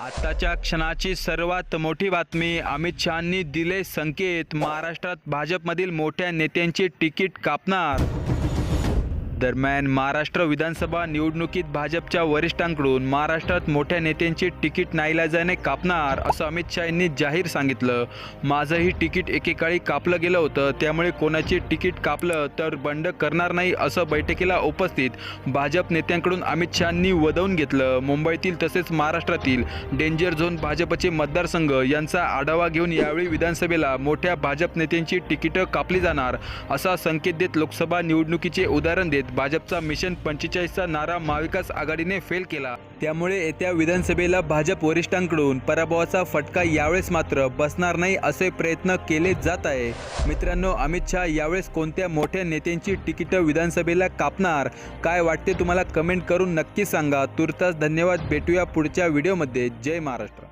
आताच्या क्षणाची सर्वात मोठी बातमी अमित शहांनी दिले संकेत महाराष्ट्रात भाजपमधील मोठ्या नेत्यांची तिकीट कापणार दरम्यान महाराष्ट्र विधानसभा निवडणुकीत भाजपच्या वरिष्ठांकडून महाराष्ट्रात मोठ्या नेत्यांची तिकीट नाईलाजाने कापणार असं अमित शहा यांनी जाहीर सांगितलं. माझंही तिकीट एकेकाळी कापलं गेलं होतं त्यामुळे कोणाची तिकीट कापलं तर बंड करणार नाही असं बैठकीला उपस्थित भाजप नेत्यांकडून अमित शहांनी वदवून घेतलं. मुंबईतील तसेच महाराष्ट्रातील डेंजर झोन भाजपचे मतदारसंघ यांचा आढावा घेऊन यावेळी विधानसभेला मोठ्या भाजप नेत्यांची तिकीटं कापली जाणार असा संकेत देत लोकसभा निवडणुकीचे उदाहरण देत भाजपचा मिशन पंचेचाळीसचा नारा महाविकास आघाडीने फेल केला. त्यामुळे येत्या विधानसभेला भाजप वरिष्ठांकडून पराभवाचा फटका यावेळेस मात्र बसणार नाही असे प्रयत्न केले जात आहे. मित्रांनो अमित शहा यावेळेस कोणत्या मोठ्या नेत्यांची तिकीटं विधानसभेला कापणार? काय वाटते तुम्हाला? कमेंट करून नक्की सांगा. तुर्तास धन्यवाद. भेटूया पुढच्या व्हिडिओमध्ये. जय महाराष्ट्र.